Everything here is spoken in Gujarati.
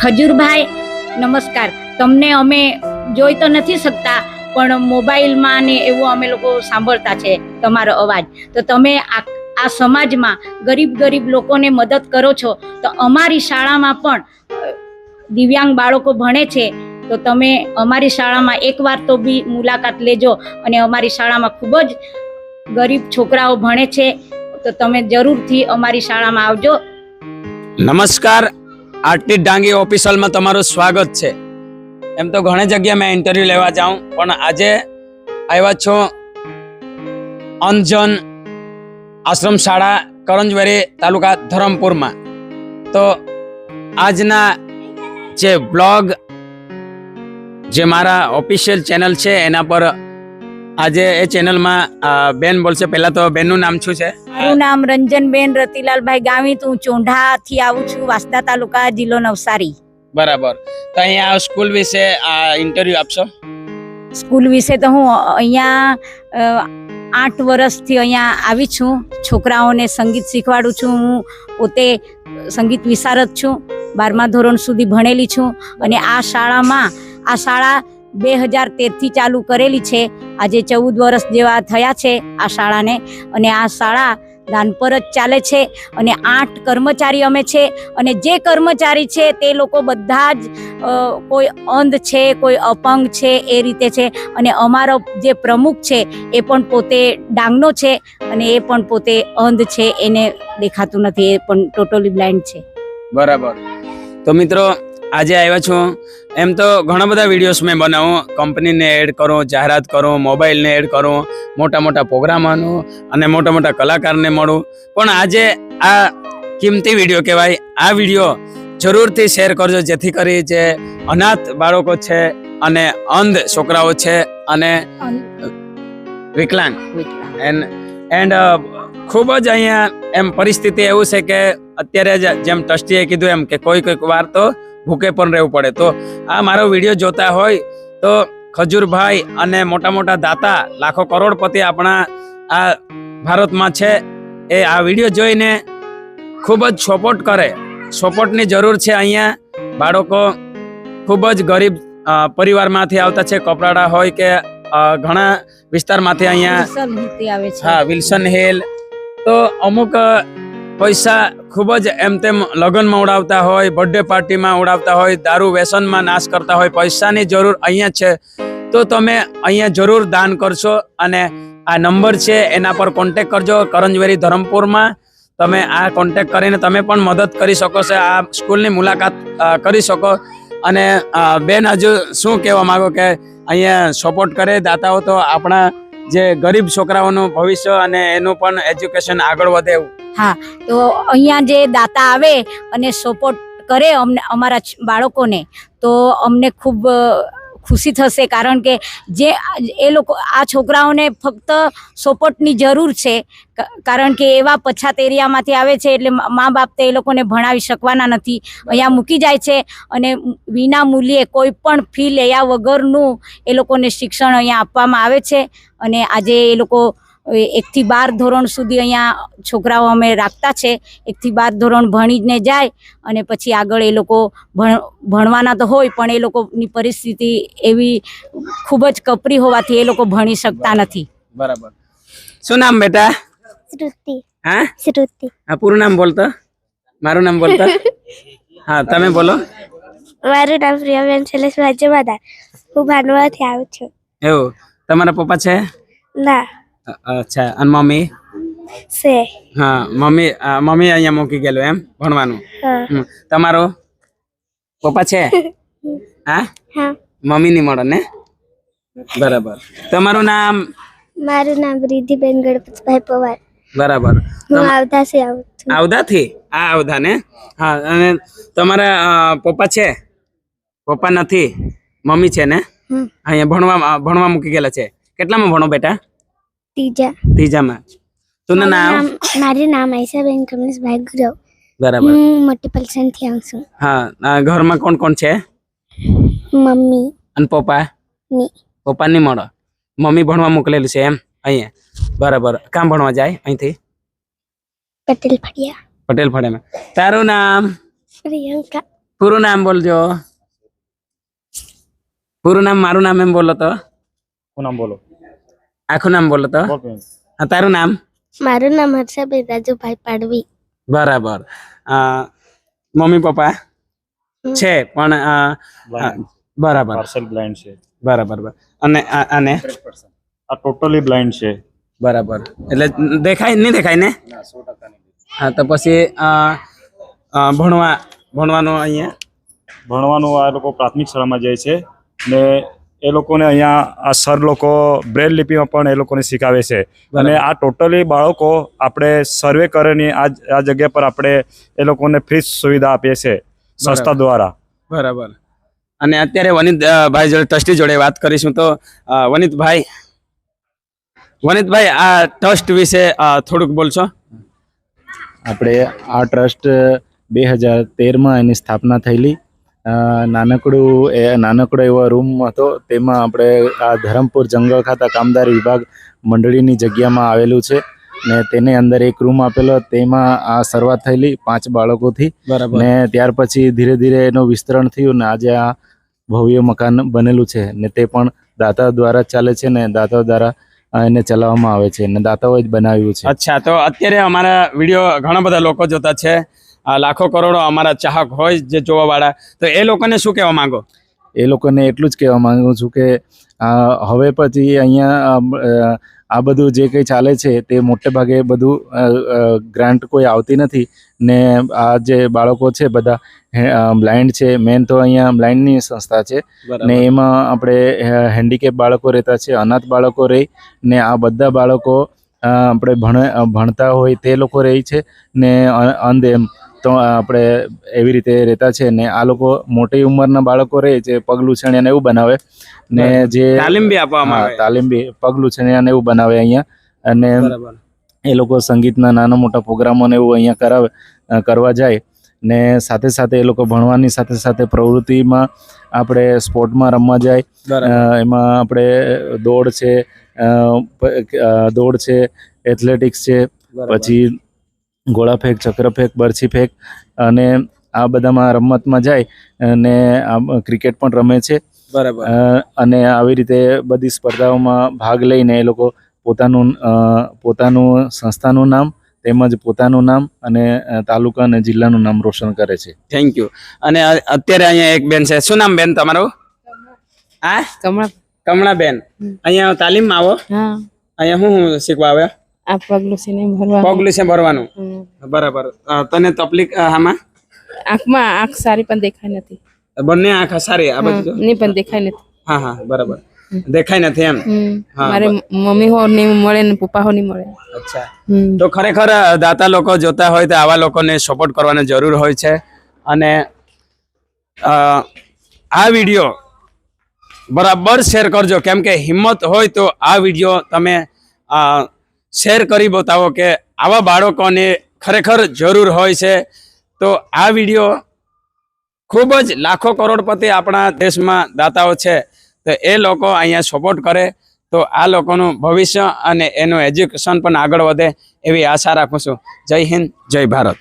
ખજૂરભાઈ, નમસ્કાર. તમને અમે જોઈ તો નથી શકતા, પણ મોબાઈલમાં ને એવું અમે લોકો સાંભળતા છે તમારો અવાજ. તો તમે આ આ સમાજમાં ગરીબ ગરીબ લોકોને મદદ કરો છો, તો અમારી શાળામાં પણ દિવ્યાંગ બાળકો ભણે છે, તો તમે અમારી શાળામાં એકવાર તો બી મુલાકાત લેજો અને અમારી શાળામાં ખૂબ જ ગરીબ છોકરાઓ ભણે છે, તો તમે જરૂરથી અમારી શાળામાં આવજો. નમસ્કાર. આરટી ડાંગી ઓફિસલમાં તમારું સ્વાગત છે. એમ તો ઘણી જગ્યાએ મેં ઇન્ટરવ્યૂ લેવા જાઉં, પણ આજે આવ્યા છો અંજન આશ્રમ શાળા કરંજવેરી તાલુકા ધરમપુરમાં. તો આજના જે બ્લોગ જે મારા ઓફિશિયલ ચેનલ છે, એના પર આજે એ ચેનલમાં બેન બોલશે. પહેલા તો બેનનું નામ શું છે? મારું નામ રંજનબેન રતિલાલભાઈ ગામિત હું ચોંઢાથી આવું છું વાસદા તાલુકા જિલ્લો નવસારી. બરાબર. તો અહીંયા સ્કૂલ વિશે ઇન્ટરવ્યુ આપશો? સ્કૂલ વિશે તો હું અહીંયા આઠ વર્ષથી અહીંયા આવી છું. છોકરાઓને સંગીત શીખવાડું છું. હું પોતે સંગીત વિશારદ છું. બારમા ધોરણ સુધી ભણેલી છું. અને આ શાળામાં આ શાળા બે હજાર તેરથી ચાલુ કરેલી છે. આજે ચૌદ વર્ષ જેવા થયા છે આ શાળાને અને આ શાળા દાન પર જ ચાલે છે અને આઠ કર્મચારી અમે છે અને જે કર્મચારી છે તે લોકો બધા જ કોઈ અંધ છે, કોઈ અપંગ છે એ રીતે છે અને અમારો જે પ્રમુખ છે એ પણ પોતે ડાંગનો છે અને એ પણ પોતે અંધ છે એને દેખાતું નથી, એ પણ ટોટલી બ્લાઇન્ડ છે. બરાબર. તો મિત્રો આજે આવ્યા છું. એમ તો ઘણા બધા વિડીયોઝ મેં બનાવું. કંપનીને એડ કરું જાહેરાત કરું મોબાઈલને એડ કરું મોટા મોટા પ્રોગ્રામ આનું અને મોટા મોટા કલાકારને મળું. પણ આજે આ કિંમતી વીડિયો કહેવાય. આ વીડિયો જરૂરથી શેર કરજો જેથી કરી જે અનાથ બાળકો છે અને અંધ છોકરાઓ છે અને વિકલાંગ. એન્ડ એન્ડ ખૂબ જ અહીંયા એમ પરિસ્થિતિ એવું છે કે અત્યારે જ જેમ ટ્રસ્ટીએ કીધું એમ કે કોઈ કોઈક વાર તો ભૂકે પણ રહેવું પડે. તો આ મારો વીડિયો જોતા હોય તો ખજૂરભાઈ અને મોટા મોટા દાતા લાખો કરોડપતિ આપણા આ ભારતમાં છે. એ આ વીડિયો જોઈને ખૂબ જ સપોર્ટ કરે. સપોર્ટની જરૂર છે અહીંયા. બાળકો ખૂબ જ ગરીબ પરિવારમાંથી આવતા છે. કપરાડા હોય કે ઘણા વિસ્તારમાંથી અહીંયા હા વિલ્સન હિલ. તો અમુક પૈસા ખૂબ જ એમ તેમ લગ્નમાં ઉડાવતા હોય બર્થડે પાર્ટીમાં ઉડાવતા હોય, દારૂ વ્યસનમાં નાશ કરતા હોય, પૈસાની જરૂર અહીંયા છે. તો તમે અહીંયા જરૂર દાન કરશો અને આ નંબર છે, એના પર કોન્ટેક કરજો કરંજવેરી ધરમપુરમાં. તમે આ કોન્ટેક કરીને તમે પણ મદદ કરી શકો છો, આ સ્કૂલની મુલાકાત કરી શકો. અને બેન હજુ શું કહેવા માંગો કે અહીંયા સપોર્ટ કરે, દાતાઓ તો આપણા જે ગરીબ છોકરાઓનું ભવિષ્ય અને એનું પણ એજ્યુકેશન આગળ વધે એવું. તો અહીંયા જે દાતા આવે અને સપોર્ટ કરે અમને, અમારા બાળકોને, તો અમને ખૂબ ખુશી થશે. કારણ કે જે, એ લોકો, આ છોકરાઓને ફક્ત સપોર્ટની જરૂર છે. કારણ કે એવા પછાત એરિયામાંથી આવે છે એટલે મા બાપ તો એ લોકોને ભણાવી શકવાના નથી. અહીંયા મૂકી જાય છે અને વિના મૂલ્યે કોઈ પણ ફી લેયા વગરનું એ લોકોને શિક્ષણ અહીંયા આપવામાં આવે છે. અને આજે એ લોકો એકથી બાર ધોરણ સુધી અહીંયા છોકરાઓ અમે રાખતા છે. એકથી બાર ધોરણ ભણીને જાય અને પછી આગળ એ લોકો ભણ ભણવાના તો હોય પણ એ લોકોની પરિસ્થિતિ એવી ખૂબ જ કપરી હોવાથી એ લોકો ભણી શકતા નથી. બરાબર. શું નામ બેટા? શ્રુતિ. હા? શ્રુતિ. હા પૂરું નામ બોલતો. મારું નામ બોલતો. હા તમે બોલો. મારું નામ પ્રિયાબેન શૈલેષભાઈ જમાદાર હું ભાનવાથી આવું છું. એવું? તમારા પપ્પા છે? ના. અચ્છા અને મમ્મી? સે. હા મમ્મી મમ્મી અહીંયા મૂકી ગયેલું એમ ભણવાનું? તમારો? પપ્પા છે? હા? હા. મમ્મી ની મળે ને? બરાબર. તમારું નામ? મારું નામ રિધિબેન ગણપતભાઈ પવાર. બરાબર. હું આવતાથી આવું છું. આવધાથી આ આવધા ને? હા અને તમારા પપ્પા છે? પપ્પા નથી. મમ્મી છે ને? અહીંયા ભણવા ભણવા મૂકી ગયેલા છે. કેટલામાં ભણો બેટા? ત્રીજા ત્રીજામાં તું નામ? નામ મારું નામ આયશાબેન કમલેશભાઈ ગુરવ. બરાબર. હું મોટી પલસનથી આવું છું. હા ઘરમાં કોણ કોણ છે? મમ્મી. અને પપ્પા? ની. પપ્પા નહીં મળો. મમ્મી ભણવા મોકલેલું છે એમ અહીંયા. બરાબર. કામ ભણવા જાય અહીંથી? પટેલ ફળિયા. પટેલ ફળેમાં તારું નામ? પ્રિયંકા. પૂરું નામ બોલજો. પૂરું નામ મારું નામ એમ બોલો તો. શું નામ બોલો. આખું નામ બોલો તો. હા, તારું નામ? મારું નામ હર્ષાબેન રાજુભાઈ પાડવી. બરાબર. Mummy papa? છે પણ બરાબર. પાર્સલ બ્લાઇન્ડ છે. બરાબર બરાબર. અને આ- આને આ ટોટલી બ્લાઇન્ડ છે. બરાબર. એટલે દેખાય નહીં દેખાય ને? હા તો પછી ભણવા ભણવાનું અહીંયા? ભણવાનું આ લોકો પ્રાથમિક શાળામાં જાય છે ને એ લોકોને અહીંયા આ સર લોકો બ્રેલ લિપિમાં પણ એ લોકોને શીખાવે છે. અને આ ટોટલી બાળકો આપણે સર્વે કરીને આ આ જગ્યા પર આપણે એ લોકોને ફ્રી સુવિધા આપીએ છીએ સંસ્થા દ્વારા. બરાબર. અને અત્યારે વનિત ભાઈ જોડે ટ્રસ્ટી જોડે વાત કરીશું તો વનિતભાઈ વનિતભાઈ આ ટ્રસ્ટ વિશે થોડુંક બોલશો? આપણે આ ટ્રસ્ટ બે હજાર તેરમાં એની સ્થાપના થયેલી. નાનકડું એ નાનકડો એવો રૂમ હતો. તેમાં આપણે આ ધરમપુર જંગલ ખાતા કામદાર વિભાગ મંડળીની જગ્યામાં આવેલું છે ને તેની અંદર એક રૂમ આપેલો. તેમાં આ શરૂઆત થયેલી પાંચ બાળકોથી ને ત્યાર પછી ધીરે ધીરે એનું વિસ્તરણ થયું ને આજે આ ભવ્ય મકાન બનેલું છે ને તે પણ દાતા દ્વારા જ ચાલે છે ને દાતા દ્વારા એને ચલાવવામાં આવે છે ને દાતાઓએ જ બનાવ્યું છે. અચ્છા તો અત્યારે અમારા વીડિયો ઘણા બધા લોકો જોતા છે. લાખો કરોડો અમારા ચાહક હોય જે જોવાવાળા તો એ લોકોને શું કહેવા માંગો? એ લોકોને એટલું જ કહેવા માંગુ છું કે હવે પછી અહીંયા આ બધું જે કંઈ ચાલે છે તે મોટે ભાગે બધું ગ્રાન્ટ કોઈ આવતી નથી ને આ જે બાળકો છે બધા બ્લાઇન્ડ છે મેન તો અહીંયા બ્લાઇન્ડની સંસ્થા છે ને એમાં આપણે હેન્ડીકેપ બાળકો રહેતા છે અનાથ બાળકો રહી ને આ બધા બાળકો આપણે ભણે ભણતા હોય તે લોકો રહે છે ને અંધ એમ. તો આપણે એવી રીતે રહેતા છે ને આ લોકો મોટી ઉંમરના બાળકો રહે છે પગલું છેણિયાને એવું બનાવે. ને જે તાલીમ બી આપવામાં આવે. તાલીમ બી પગલું છેણિયાને એવું બનાવે અહીંયા. અને એ લોકો સંગીતના નાના મોટા પ્રોગ્રામોને એવું અહીંયા કરાવે કરવા જાય. ને સાથે સાથે એ લોકો ભણવાની સાથે સાથે પ્રવૃત્તિમાં આપણે સ્પોર્ટમાં રમવા જાય. એમાં આપણે દોડ છે દોડ છે એથ્લેટિક્સ છે પછી ગોળા ફેંક ચક્ર ફેંક બરછી ફેંક અને આ બધામાં રમતમાં જાય અને આ ક્રિકેટ પણ રમે છે. બરાબર. અને આવી રીતે બધી સ્પર્ધાઓમાં ભાગ લઈને એ લોકો પોતાનું પોતાનું સંસ્થાનું નામ તેમજ પોતાનું નામ અને તાલુકા અને જિલ્લાનું નામ રોશન કરે છે. થેન્ક યુ અને અત્યારે અહીંયા એક બેન છે. શું નામ બેન તમારું? હા? કમળા કમળાબેન અહીંયા તાલીમમાં આવો. અહીંયા હું શું શીખવા આવ્યા? આ પગલું છે ને ભરવા પગલું ભરવાનું બરાબર. તને તકલીફ આમાં આંખમાં આંખ સારી પણ દેખાય નથી. બંને આંખ સારી આ બધું ની પણ દેખાય નથી. હા હા બરાબર. દેખાય નથી એમ? મારે મમ્મી હો નહીં મળે ને પપ્પા હો નહીં મળે. અચ્છા. તો ખરેખર દાતા લોકો જોતા હોય તો આવા લોકોને સપોર્ટ કરવાની જરૂર હોય છે. અને આ વીડિયો બરાબર શેર કરજો. કેમ કે હિંમત હોય તો આ વીડિયો તમે શેર કરી બતાવો કે આવા બાળકોને ખરેખર જરૂર હોય છે. તો આ વીડિયો ખૂબ જ લાખો કરોડપતિ આપણા દેશમાં દાતાઓ છે. તો એ લોકો અહીંયા સપોર્ટ કરે. તો આ લોકોનું ભવિષ્ય અને એનું એજ્યુકેશન પણ આગળ વધે એવી આશા રાખું છું. જય હિન્દ, જય ભારત.